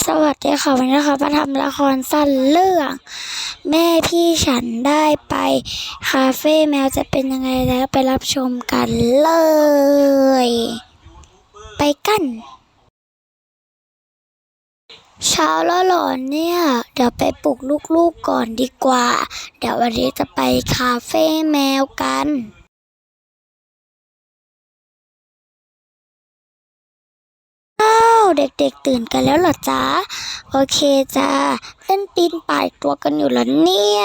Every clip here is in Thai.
สวัสดีค่ะวันนี้นะคะมาทำละครสั้นเรื่อง แม่พี่ฉันได้ไป คาเฟ่แมวจะเป็นยังไงแล้วไปรับชมกันเลย ไปกัน เช้าแล้วหรอเนี่ย เดี๋ยวไปปลุกลูกๆก่อนดีกว่า เดี๋ยววันนี้จะไปคาเฟ่แมวกัน เด็กๆตื่นกันแล้วเหรอจ๊ะ โอเคจ้าเล่นปีนป่ายตัวกันอยู่แล้วเนี่ย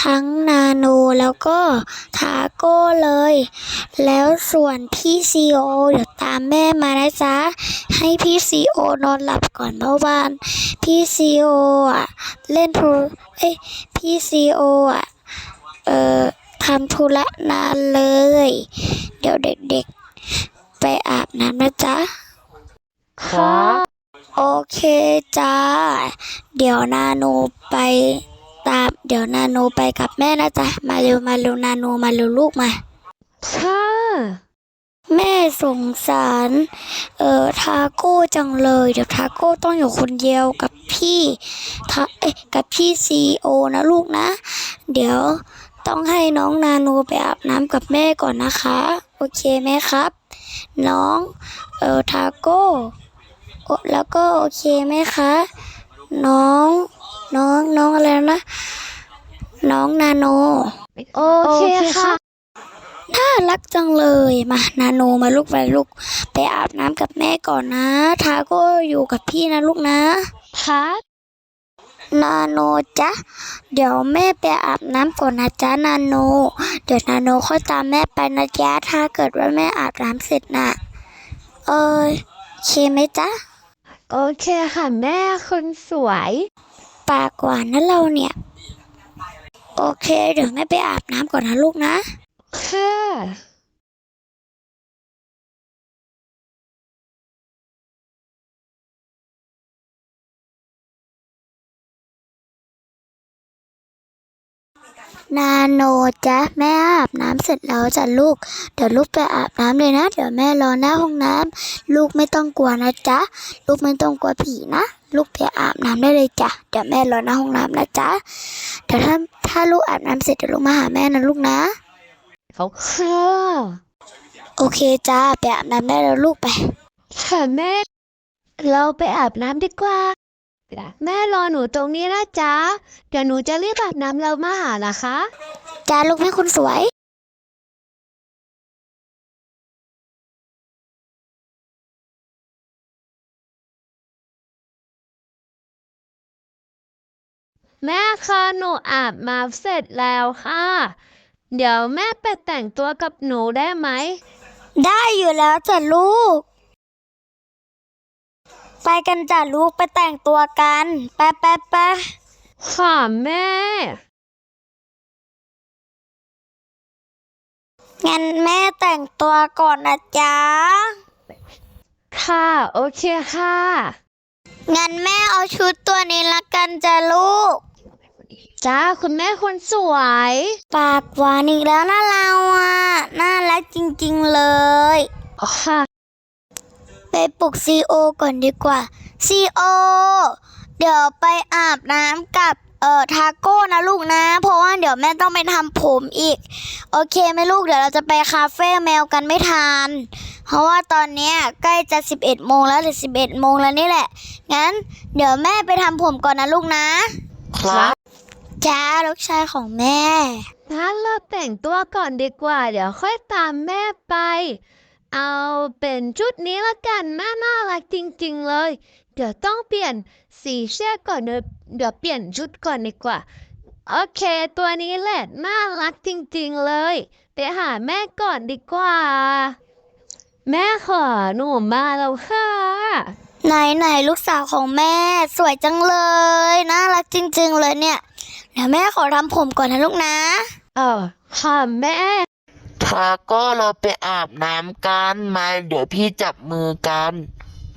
ทั้งนาโนแล้วก็ทาโก้เลย แล้วส่วนพี่ซีโอเดี๋ยวตามแม่มานะจ๊ะ ให้พี่ซีโอนอนหลับก่อนเมื่อวานพี่ซีโออะ เล่นโทรเอ้ยพี่ซีโออะ เอ่อทำธุระนานเลย เดี๋ยวเด็กๆ ไปอาบน้ำนะจ๊ะ ครับโอเคจ้า เดี๋ยวนาโนไปตาม เดี๋ยวนาโนไปกับแม่นะจ๊ะ มาเร็วมาเร็วนาโนมาเร็วลูกมา ค่ะแม่สงสาร เอ่อทาโก้จังเลย เดี๋ยวทาโก้ต้องอยู่คนเดียวกับพี่ทาเอ้ยกับพี่ซีโอนะลูกนะ เดี๋ยวต้องให้น้องนาโนไปอาบน้ำกับแม่ก่อนนะคะ โอเคไหมครับ น้อง เอ่อทาโก้โอ แล้วก็โอเคไหมคะ น้อง น้องน้องอะไรนะ น้องนาโน โอเคค่ะน่ารักจังเลยมานาโนมาลูกไปลูก ไปอาบน้ำกับแม่ก่อนนะ ทาก็อยู่กับพี่นะลูกนะครับนาโนจ๊ะ เดี๋ยวแม่ไปอาบน้ำก่อนนะจ๊ะนาโน เดี๋ยวนาโนค่อยตามแม่ไปนะจ๊ะถ้าเกิดว่าแม่อาบน้ำเสร็จน่ะเออโอเคไหมจ๊ะ โอเคค่ะแม่คนสวย ปากหวานนะเราเนี่ย โอเค เดี๋ยวแม่ไปอาบน้ำก่อนนะลูกนะ ค่ะ นาโนจ๊ะแม่อาบน้ำเสร็จแล้วจ้ะลูก เดี๋ยวลูกไปอาบน้ำเลยนะ เดี๋ยวแม่รอหน้าห้องน้ำลูกไม่ต้องกลัวนะจ๊ะ ลูกไม่ต้องกลัวผีนะ ลูกไปอาบน้ำได้เลยจ้ะ เดี๋ยวแม่รอหน้าห้องน้ำนะจ๊ะ เดี๋ยวถ้าถ้าลูกอาบน้ำเสร็จเดี๋ยวลูกมาหาแม่นะลูกนะเขาค่ะโอเคจ้าไปอาบน้ำได้แล้วลูกไปค่ะแม่ เราไปอาบน้ำดีกว่า แม่รอหนูตรงนี้นะจ๊ะ เดี๋ยวหนูจะรีบอาบน้ำเรามาหานะคะ จ้าลูกแม่คุณสวย แม่คะหนูอาบน้ำเสร็จแล้วค่ะ เดี๋ยวแม่ไปแต่งตัวกับหนูได้ไหม ได้อยู่แล้วจ้ะลูก ไปกันจ้ะลูกไปแต่งตัวกันไปไปไปค่ะแม่ งั้นแม่แต่งตัวก่อนนะจ๊ะ ค่ะ โอเคค่ะ งั้นแม่เอาชุดตัวนี้ละกันจ้ะลูก จ้าคุณแม่คนสวย ปากหวานอีกแล้วนะเราอะ น่ารักจริงๆเลย ค่ะ ไปปลุกซีโอก่อนดีกว่าซีโอเดี๋ยวไปอาบน้ำกับเอ่อทาโก้นะลูกนะ เพราะว่าเดี๋ยวแม่ต้องไปทำผมอีก โอเคไหมลูกเดี๋ยวเราจะไปคาเฟ่แมวกันไม่ทันเพราะว่าตอนเนี้ยใกล้จะ 11โมงแล้วหรือ 11โมงแล้วนี่แหละ งั้น เดี๋ยวแม่ไปทำผมก่อนนะลูกนะ ครับจ้าลูกชายของแม่งั้นเราแต่งตัวก่อนดีกว่า เดี๋ยวค่อยตามแม่ไป เอาเป็นชุดนี้ละกันแม่น่ารักจริง ๆ เลย เดี๋ยวต้องเปลี่ยนสีเสื้อก่อนเดี๋ยวเดี๋ยวเปลี่ยนชุดก่อนดีกว่า โอเคตัวนี้แหละน่ารักจริง ๆ เลย ไปหาแม่ก่อนดีกว่า แม่ขอหนูมาแล้วค่ะ ไหนไหนลูกสาวของแม่สวยจังเลยน่ารักจริง ๆ เลยเนี่ยเดี๋ยวแม่ขอทำผมก่อนนะลูกนะ เออค่ะแม่ ทาก็เราไปอาบน้ำกันมาเดี๋ยวพี่จับมือกัน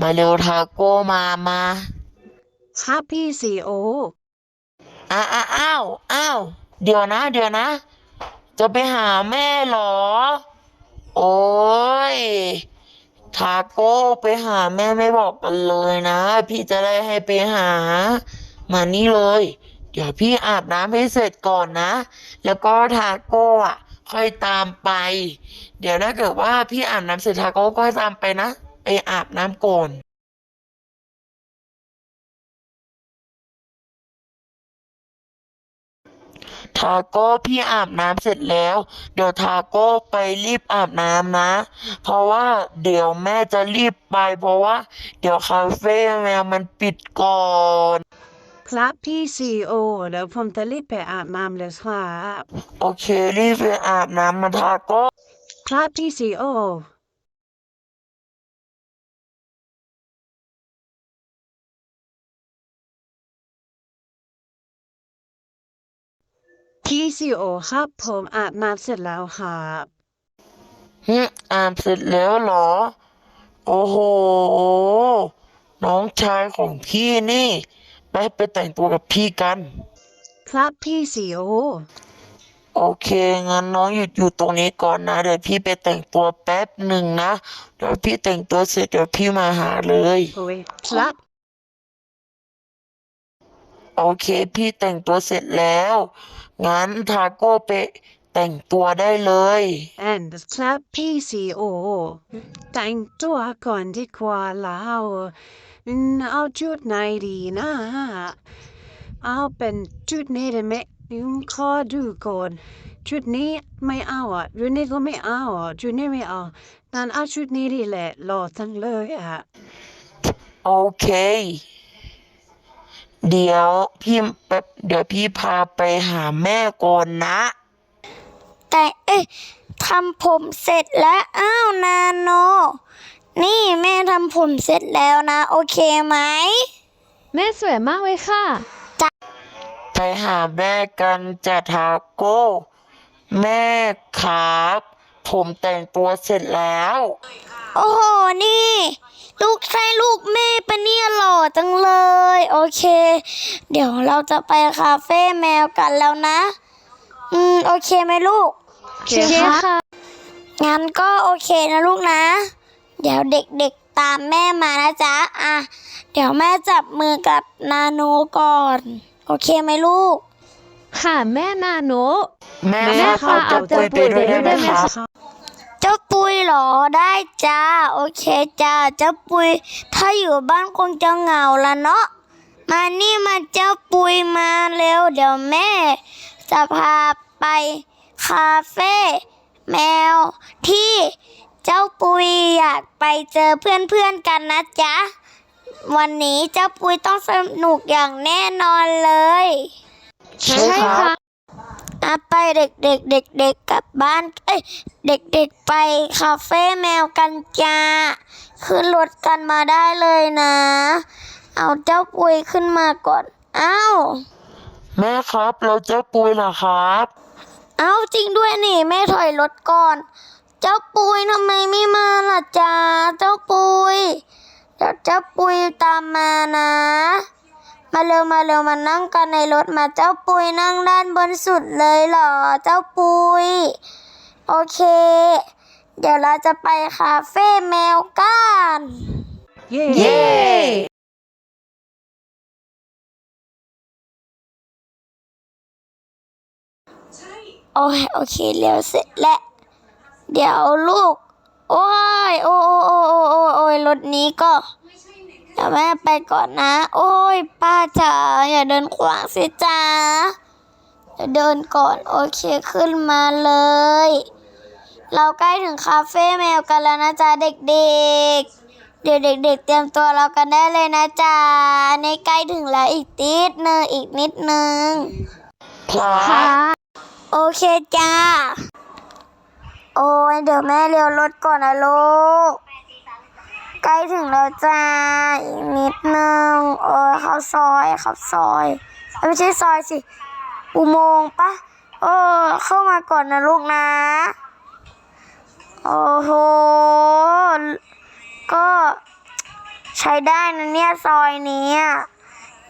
มาเร็วทาโก้มามาครับพี่ซีโอ อ้าวอ้าวอ้าวาวเดี๋ยวนะ เดี๋ยวนะ จะไปหาแม่เหรอ โอ้ยทาโก้ไปหาแม่ไม่บอกกันเลยนะ พี่จะได้ให้ไปหา มานี่เลย เดี๋ยวพี่อาบน้ำให้เสร็จก่อนนะ แล้วก็ทาโก้อะ ค่อยตามไป เดี๋ยวถ้าเกิดว่าพี่อาบน้ำเสร็จทาโก้ก็ตามไปนะ ไปอาบน้ำก่อนทาโก้พี่อาบน้ำเสร็จแล้ว เดี๋ยวทาโก้ไปรีบอาบน้ำนะ เพราะว่าเดี๋ยวแม่จะรีบไป เพราะว่า เดี๋ยวคาเฟ่แมวมันปิดก่อน ครับพี่ซีโอเดี๋ยวผมจะรีบไปอาบน้ำเลยครับโอเค รีบไปอาบน้ำมาทาโก้ครับพี่ซีโอพี่ซีโอครับ ผมอาบน้ำเสร็จแล้วครับฮึอาบเสร็จแล้วเหรอ โอ้โห น้องชายของพี่นี่ ไปไปแต่งตัวกับพี่กัน ครับพี่ซีโอโอเคงั้นน้องหยุดอยู่ตรงนี้ก่อนนะ เดี๋ยวพี่ไปแต่งตัวแป๊บหนึ่งนะ เดี๋ยวพี่แต่งตัวเสร็จเดี๋ยวพี่มาหาเลย โอ้ยครับ โอเค พี่แต่งตัวเสร็จแล้ว งั้นทาโก้ไปแต่งตัวได้เลย and ครับพี่ซีโอแต่งตัวก่อนดีกว่าแล้วอืม เอาชุดไหนดีนะ เอาเป็นชุดนี้ได้ไหมอืมขอดูก่อนชุดนี้ไม่เอาอะชุดนี้ก็ไม่เอาอะชุดนี้ไม่เอานั่นเอาชุดนี้ดีแหละหล่อจังเลยอะ โอเค เดี๋ยวพี่แป๊บเดี๋ยวพี่พาไปหาแม่ก่อนนะ แต่เอ้ยทำผมเสร็จแล้ว อ้าว นาโน นี่แม่ทำผมเสร็จแล้วนะ โอเคไหม แม่สวยมากเลยค่ะ ไปหาแม่กันจะทาโก้ แม่ครับ ผมแต่งตัวเสร็จแล้ว โอ้โห นี่ ลูกใช่ลูกแม่ปะเนี่ยหล่อจังเลย โอเค เดี๋ยวเราจะไปคาเฟ่แมวกันแล้วนะ อืม โอเคไหมลูก โอเคค่ะ งั้นก็โอเคนะลูกนะ เดี๋ยวเด็กๆตามแม่มานะจ๊ะ อะ เดี๋ยวแม่จับมือกับนาโนก่อน โอเคไหมลูก ค่ะแม่นาโน แม่แม่ครับคะเอาจะเอาปุยไปด้วยได้ไหมได้ไหมครับคะเจ้าปุยเหรอได้จ้า โอเคจ้าเจ้าปุย ถ้าอยู่บ้านคงจะเหงาละเนาะมานี่มาเจ้าปุยมาเร็ว เดี๋ยวแม่ จะพาไปคาเฟ่แมวที่ เจ้าปุยอยากไปเจอเพื่อนๆกันนะจ๊ะ วันนี้เจ้าปุยต้องสนุกอย่างแน่นอนเลยใช่ครับอะไปเด็กๆเด็กๆกลับบ้าน เอ้ยเด็กๆไปคาเฟ่แมวกันจ้าขึ้นรถกันมาได้เลยนะ เอาเจ้าปุยขึ้นมาก่อนเอ้าแม่ครับเราเจ้าปุยเหรอครับ เอาจริงด้วยนี่แม่ถอยรถก่อน เจ้าปุยทำไมไม่มาล่ะจ้าเจ้าปุยเดี๋ยวเจ้าปุยตามมานะ มาเร็วมาเร็วมานั่งกันในรถมาเจ้าปุยนั่งด้านบนสุดเลยเหรอเจ้าปุยโอเค เดี๋ยวเราจะไปคาเฟ่แมวกันเย้เย้โอ้ยโอเคเร็วเสร็จแล้ว เดี๋ยวลูก โอ้ย โอ้โอ้โอ้โอ้โอ้โอ้ยรถนี้ก็เดี๋ยวแม่ไปก่อนนะ โอ้ย ป้าจ๋าอย่าเดินขวางสิจ๋าเดี๋ยวเดินก่อนโอเคขึ้นมาเลย เราใกล้ถึงคาเฟ่แมวกันแล้วนะจ๊ะเด็กๆ เดี๋ยวเด็กๆ เตรียมตัวเรากันได้เลยนะจ๊ะในใกล้ถึงแล้วอีกนิดนึงอีกนิดนึงครับค่ะโอเคจ้า โอ้ยเดี๋ยวแม่เลี้ยวรถก่อนนะลูก ใกล้ถึงแล้วจ้าอีกนิดนึงโอ้ยเข้าซอยเข้าซอยไม่ใช่ซอยสิ อุโมงค์ปะเออ เข้ามาก่อนนะลูกนะ โอ้โห ก็ใช้ได้นะเนี่ยซอยนี้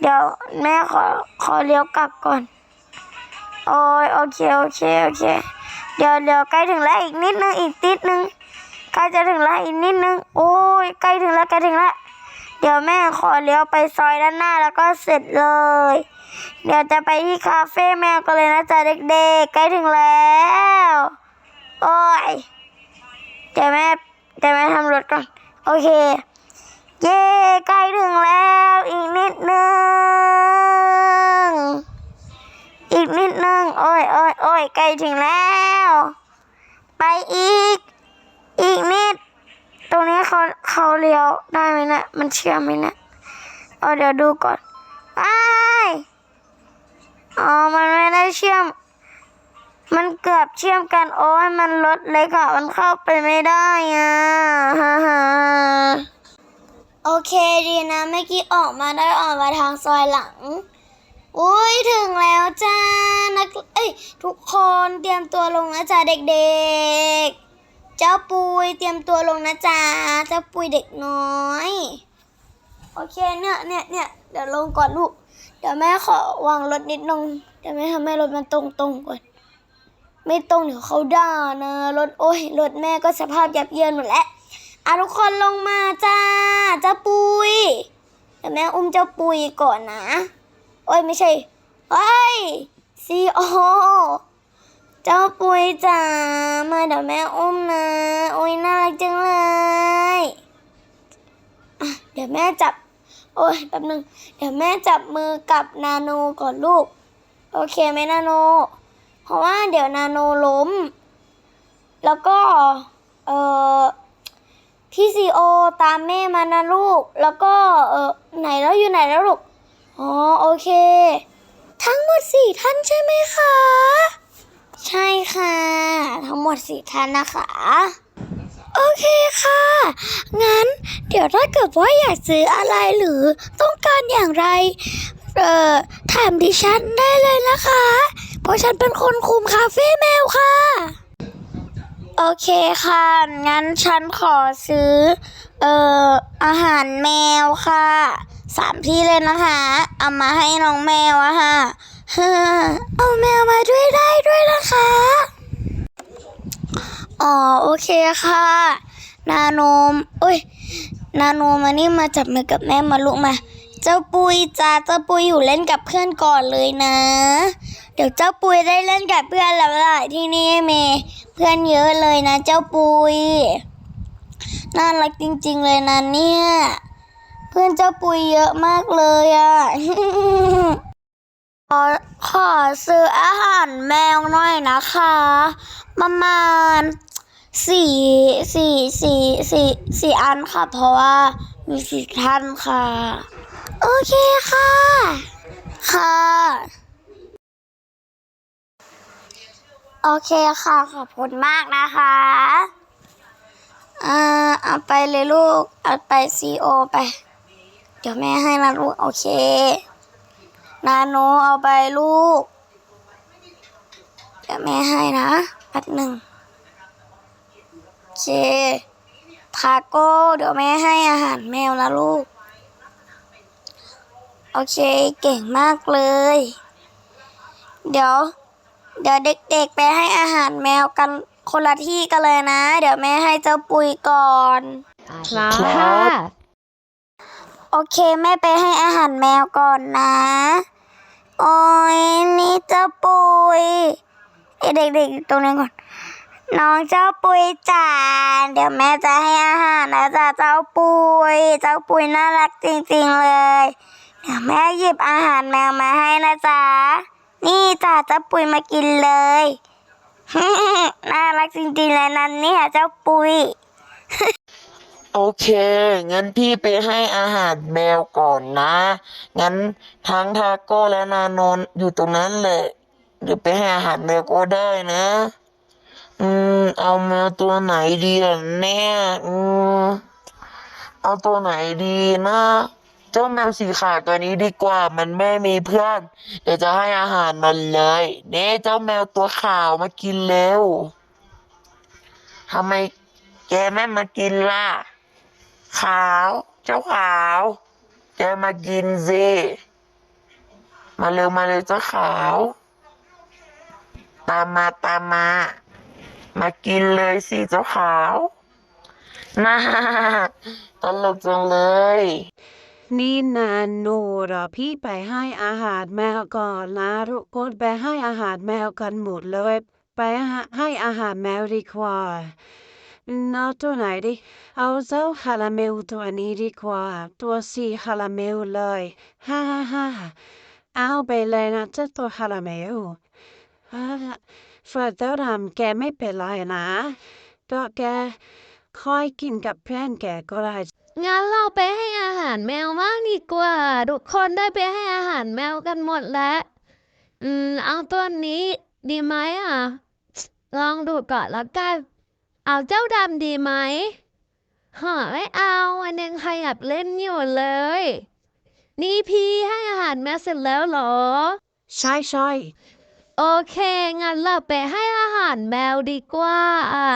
เดี๋ยวแม่ขอขอเลี้ยวกลับก่อน โอ้ยโอเค โอเค โอเค เดี๋ยวเดี๋ยวใกล้ถึงแล้วอีกนิดนึงอีกนิดนึงใกล้จะถึงแล้วอีกนิดนึงโอ้ยใกล้ถึงแล้วใกล้ถึงแล้วเดี๋ยวแม่ขอเลี้ยวไปซอยด้านหน้าแล้วก็เสร็จเลย เดี๋ยวจะไปที่คาเฟ่แมวกันเลยนะจ๊ะเด็กๆใกล้ถึงแล้วโอ้ยเดี๋ยวแม่เดี๋ยวแม่ทำรถก่อนโอเค เย้ใกล้ถึงแล้วอีกนิดนึง อีกนิดนึง โอ้ยโอ้ยโอ้ยใกล้ถึงแล้ว ไปอีก อีกนิด ตรงนี้เขาเขาเลี้ยวได้ไหมนะ มันเชื่อมไหมนะเอาเดี๋ยวดูก่อนอ้ายอ๋อ มันไม่ได้เชื่อม มันเกือบเชื่อมกัน โอ้ยมันรถเล็กอะมันเข้าไปไม่ได้อะฮ่าฮ่าโอเคดีนะ เมื่อกี้ออกมาได้ออกมาทางซอยหลัง อุ้ยถึงแล้วจ้านักเอ้ยทุกคนเตรียมตัวลงนะจ๊ะเด็กๆ เจ้าปุยเตรียมตัวลงนะจ๊ะเจ้าปุยเด็กน้อย โอเคเนี่ยเนี่ยเนี่ยเดี๋ยวลงก่อนลูก เดี๋ยวแม่ขอวางรถนิดนึงเดี๋ยวแม่ทำให้รถมันตรงตรงก่อน ไม่ตรงเดี๋ยวเขาด่านะรถโอ้ยรถแม่ก็สภาพยับเยินหมดแล้วอะทุกคนลงมาจ้าเจ้าปุยเดี๋ยวแม่อุ้มเจ้าปุยก่อนนะ โอ้ยไม่ใช่เฮ้ยซีโอเจ้าปุยจ๋ามาเดี๋ยวแม่อุ้มนะ โอ้ยน่ารักจังเลยอะเดี๋ยวแม่จับ โอ้ยแป๊บนึง เดี๋ยวแม่จับมือกับนาโนก่อนลูก โอเคไหมนาโน เพราะว่าเดี๋ยวนาโนล้ม แล้วก็ เอ่อพี่ซีโอตามแม่มานะลูก แล้วก็ เออไหนแล้วอยู่ไหนแล้วลูก อ๋อโอเค ทั้งหมดสี่ท่านใช่ไหมคะ ใช่ค่ะ ทั้งหมดสี่ท่านนะคะ โอเคค่ะ งั้น เดี๋ยวถ้าเกิดว่าอยากซื้ออะไรหรือต้องการอย่างไร เอ่อถามดิฉันได้เลยนะคะ เพราะฉันเป็นคนคุมคาเฟ่แมวค่ะ โอเคค่ะ งั้นฉันขอซื้อ เอ่อ อาหารแมวค่ะ สามที่เลยนะคะ เอามาให้น้องแมวอะค่ะ เอาแมวมาด้วยได้ด้วยนะคะ อ๋อ โอเคค่ะ นาโนมโอ้ย นาโนมานี่มาจับมือกับแม่มาลูกมา เจ้าปุยจ้าเจ้าปุยอยู่เล่นกับเพื่อนก่อนเลยนะ เดี๋ยวเจ้าปุยได้เล่นกับเพื่อนแล้วล่ะที่นี่เมเพื่อนเยอะเลยนะ เจ้าปุยน่ารักจริง ๆ เลยนะเนี่ย เพื่อนเจ้าปุยเยอะมากเลยอะ่ะขอขอซื้ออาหารแมวหน่อยนะคะ ประมาณสี่สี่สี่สี่สี่อันค่ะ เพราะว่ามีสี่ท่านค่ะ โอเคค่ะ ค่ะ โอเคค่ะ ขอบคุณมากนะคะอ่าเอาไปเลยลูก เอาไปซีโอไป เดี๋ยวแม่ให้นะลูก โอเค นาโนเอาไปลูก เดี๋ยวแม่ให้นะแป๊บหนึ่งโอเคทาโก้เดี๋ยวแม่ให้อาหารแมวนะลูก โอเค เก่งมากเลย เดี๋ยว เดี๋ยวเด็กๆไปให้อาหารแมวกันคนละที่กันเลยนะ เดี๋ยวแม่ให้เจ้าปุยก่อน ครับครับโอเคแม่ไปให้อาหารแมวก่อนนะ โอ้ยนี่เจ้าปุยเอ้ยเด็กๆอยู่ตรงนี้ก่อน น้องเจ้าปุยจ๋าเดี๋ยวแม่จะให้อาหารนะจ๊ะเจ้าปุย เจ้าปุยน่ารักจริงๆเลย เดี๋ยวแม่หยิบอาหารแมวมาให้นะจ๊ะ นี่จ้ะเจ้าปุยมากินเลย น่ารักจริงๆเลยนันเนี่ยเจ้าปุยโอเค งั้นพี่ไปให้อาหารแมวก่อนนะ งั้นทั้งทาโก้และนานนท์อยู่ตรงนั้นแหละเดี๋ยวไปให้อาหารแมวก็ได้นะ อืม เอาแมวตัวไหนดีล่ะเนี่ย อืม เอาตัวไหนดีนะ เจ้าแมวสีขาวตัวนี้ดีกว่า มันไม่มีเพื่อน เดี๋ยวจะให้อาหารมันเลยเน่เจ้าแมวตัวขาวมากินเร็วทำไมแกไม่มากินล่ะ ขาว เจ้าขาว แกมากินสิมาเร็วมาเร็วเจ้าขาว ตามมาตามมา มากินเลยสิเจ้าขาวน่าตลกจังเลย นี่นาโนรพี่ไปให้อาหารแมวก่อนนะทุกคนไปให้อาหารแมวกันหมดเลย ไปให้อาหารแมวดีกว่าเอาตัวไหนดีเอาเจ้าคาราเมลตัวนี้ดีกว่า ตัวสีคาราเมลเลยฮ่าฮ่าฮ่าเอาไปเลยนะเจ้าตัวคาราเมลฮ่าเฟิร์ดดำแกไม่เป็นไรนะก็แกค่อยกินกับเพื่อนแกก็ได้ งั้นเราไปให้อาหารแมวมากดีกว่า ทุกคนได้ไปให้อาหารแมวกันหมดแล้ว อืม เอาตัวนี้ ดีไหมอะ ลองดูก่อนแล้วกัน เอาเจ้าดำดีไหมฮะไม่เอามันยังขยับเล่นอยู่เลย นี่พี่ให้อาหารแมวเสร็จแล้วเหรอ ใช่ใช่โอเค งั้นเราไปให้อาหารแมวดีกว่าอะ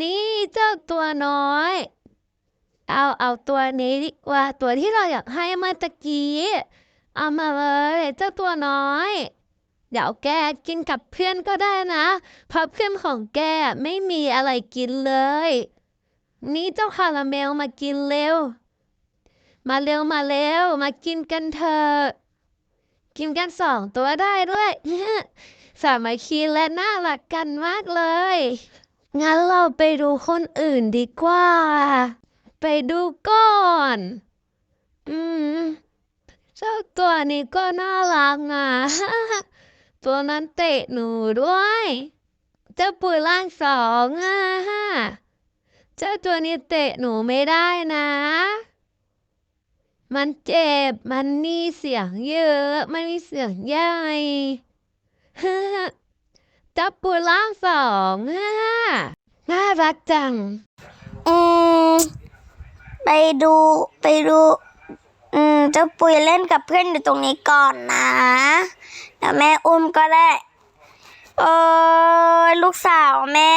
นี่เจ้าตัวน้อย เอาเอาตัวนี้ดีกว่าตัวที่เราอยากให้เมื่อตะกี้ เอามาเลยเจ้าตัวน้อย เดี๋ยวแกกินกับเพื่อนก็ได้นะเพราะเพื่อนของแกไม่มีอะไรกินเลย นี่เจ้าคาราเมลมากินเร็ว มาเร็วมาเร็ว มากินกันเถอะกินกันสองตัวได้ด้วย สามัคคีและน่ารักกันมากเลย งั้นเราไปดูคนอื่นดีกว่า ไปดูก่อน อืมเจ้าตัวนี้ก็น่ารักอะตัวนั้นเตะหนูด้วย เจ้าปุ๋ยล่างสองอะเจ้าตัวนี้เตะหนูไม่ได้นะ มันเจ็บ มันมีเสียงเยอะ มันมีเสียงใหญ่จับปูล่างสองฮ่าน่ารักจังอืม ไปดูไปดูอืมเจ้าปุยเล่นกับเพื่อนอยู่ตรงนี้ก่อนนะเดี๋ยวแม่อุ้มก็ได้โอ้ยลูกสาวแม่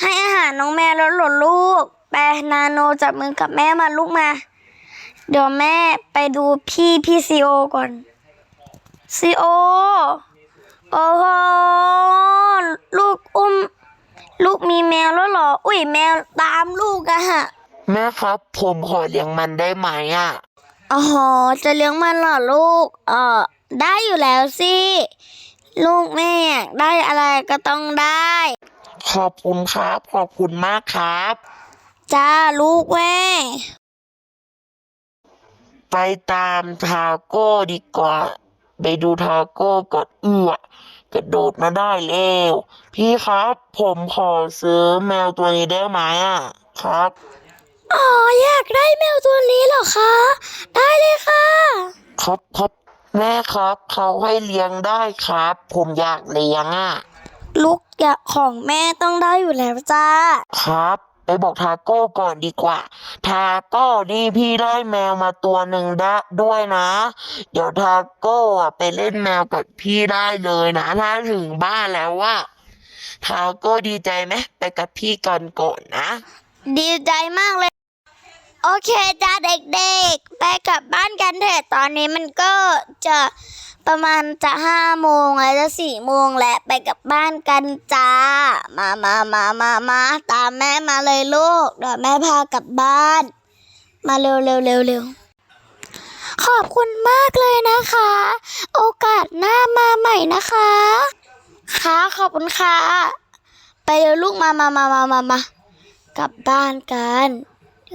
ให้อาหารน้องแมวแล้วหรอลูกไปนาโนจับมือกับแม่มาลูกมา เดี๋ยวแม่ไปดูพี่พี่ซีโอก่อนซีโอโอ้โหลูกอุ้ม ลูกมีแมวแล้วหรอ อุ้ยแมวตามลูกอะฮะ แม่ครับ ผมขอเลี้ยงมันได้ไหมอะอ๋อจะเลี้ยงมันเหรอลูก เออได้อยู่แล้วสิ ลูกแม่อยากได้อะไรก็ต้องได้ ขอบคุณครับ ขอบคุณมากครับ จ้าลูกแม่ ไปตามทาโก้ดีกว่า ไปดูทาโก้กดเอื้อกระโดดมาได้แล้วพี่ครับ ผมขอซื้อแมวตัวนี้ได้ไหมอะครับ อ๋ออยากได้แมวตัวนี้เหรอคะ ได้เลยค่ะ ครับครับแม่ครับ เขาให้เลี้ยงได้ครับ ผมอยากเลี้ยงอะ ลูกอยากของแม่ต้องได้อยู่แล้วจ้า ครับ ไปบอกทาโก้ก่อนดีกว่า ทาโก้นี่พี่ได้แมวมาตัวหนึ่งได้ด้วยนะ เดี๋ยวทาโก้อะไปเล่นแมวกับพี่ได้เลยนะถ้าถึงบ้านแล้วว่าทาโก้ดีใจไหมไปกับพี่กันก่อนนะ ดีใจมากเลย โอเคจ้าเด็กๆ ไปกลับบ้านกันเถอะตอนนี้มันก็จะประมาณจะห้าโมงแล้วจะสี่โมงแล้วไปกลับบ้านกันจ้า มามามามามาตามแม่มาเลยลูกเดี๋ยวแม่พากลับบ้าน มาเร็วเร็วเร็วเร็วขอบคุณมากเลยนะคะ โอกาสหน้ามาใหม่นะคะ ค่ะขอบคุณค่ะ ไปเร็วลูกมามามามามามา กลับบ้านกัน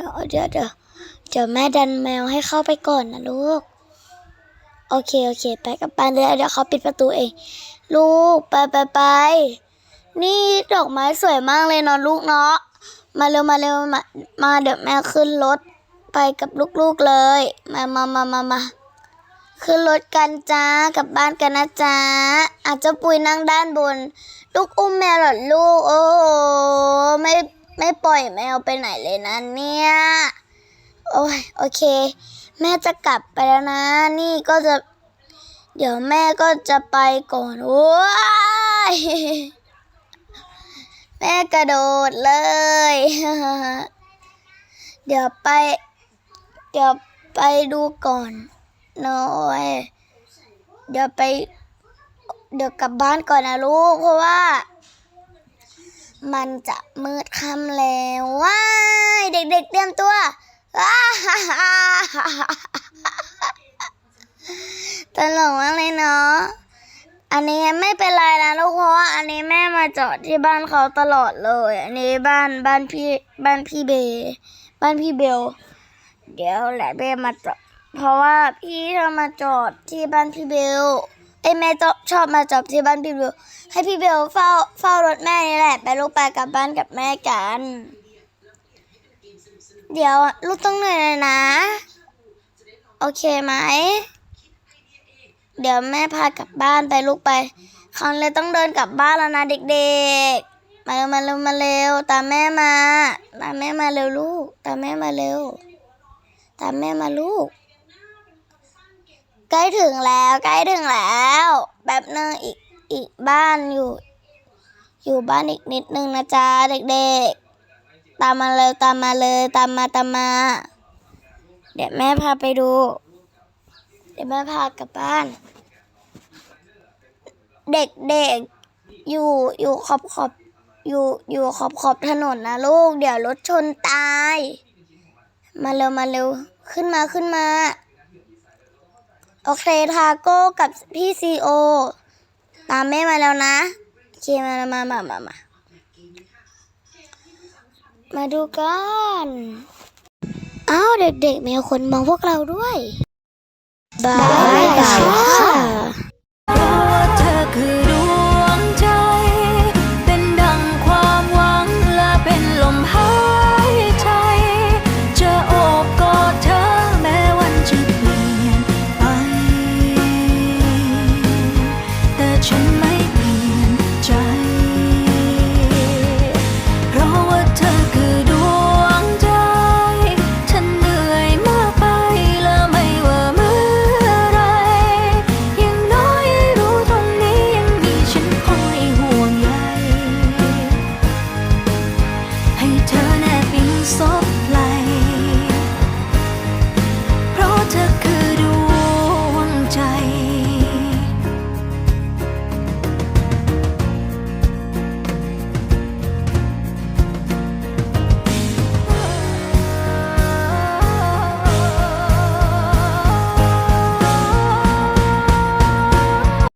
ดี๋ยวเดี๋ยวเดี๋ยวเดี๋ยวแม่ดันแมวให้เข้าไปก่อนนะลูก โอเคโอเค ไปกับบ้านเลยเดี๋ยวเขาปิดประตูเอง ลูกไปไปไปนี่ดอกไม้สวยมากเลยเนาะลูกเนาะมาเร็วมาเร็วมามาเดี๋ยวแม่ขึ้นรถไปกับลูกๆเลย มามามามามาขึ้นรถกันจ้ากลับบ้านกันนะจ้าอาจจะปุยนั่งด้านบน ลูกอุ้มแมวหรอลูก โอ้ไม่ ไม่ปล่อยแมวไปไหนเลยนะเนี่ย โอ้ยโอเค แม่จะกลับไปแล้วนะ นี่ก็จะ เดี๋ยวแม่ก็จะไปก่อนว้ายแม่กระโดดเลย เดี๋ยวไป เดี๋ยวไปดูก่อนหน่อยเดี๋ยวไป เดี๋ยวกลับบ้านก่อนนะลูก เพราะว่า มันจะมืดค่ำแล้วว้ายเด็กๆเตรียมตัวว้าฮ่าฮ่าตลกมากเลยเนาะอันนี้ไม่เป็นไรนะทุกคนอันนี้แม่มาจอดที่บ้านเขาตลอดเลย อันนี้บ้านบ้านพี่บ้านพี่เบ บ้านพี่เบล เดี๋ยวแหละเบมาจอดเพราะว่าพี่ชอมาจอดที่บ้านพี่เบล เอ้แม่ชอบมาจอดที่บ้านพี่เบลให้พี่เบลเฝ้าเฝ้ารถแม่นี่แหละ ไปลูกไปกลับบ้านกับแม่กัน เดี๋ยวลูกต้องเหนื่อยหน่อยนะ โอเคไหม เดี๋ยวแม่พากลับบ้านไปลูกไปคราวนี้ต้องเดินกลับบ้านแล้วนะเด็กๆ มาเร็วมาเร็วมาเร็วตามแม่มา ตามแม่มาเร็วลูก ตามแม่มาเร็ว ตามแม่มาลูก ใกล้ถึงแล้วใกล้ถึงแล้วแป๊บนึงอีกอีกบ้านอยู่ อยู่บ้านอีกนิดนึงนะจ๊ะเด็กๆ ตามมาเลยตามมาเลยตามมาตามมา เดี๋ยวแม่พาไปดู เดี๋ยวแม่พากลับบ้าน เด็กๆอยู่อยู่ขอบขอบอยู่อยู่ขอบขอบถนนนะลูก เดี๋ยวรถชนตาย มาเร็วมาเร็วขึ้นมาขึ้นมา โอเคทาโก้กับพี่ซีโอตามแม่มาแล้วนะโอเคมามามามามามาดูกันอ้าวเด็กๆมีคนมองพวกเราด้วยบายบายค่ะ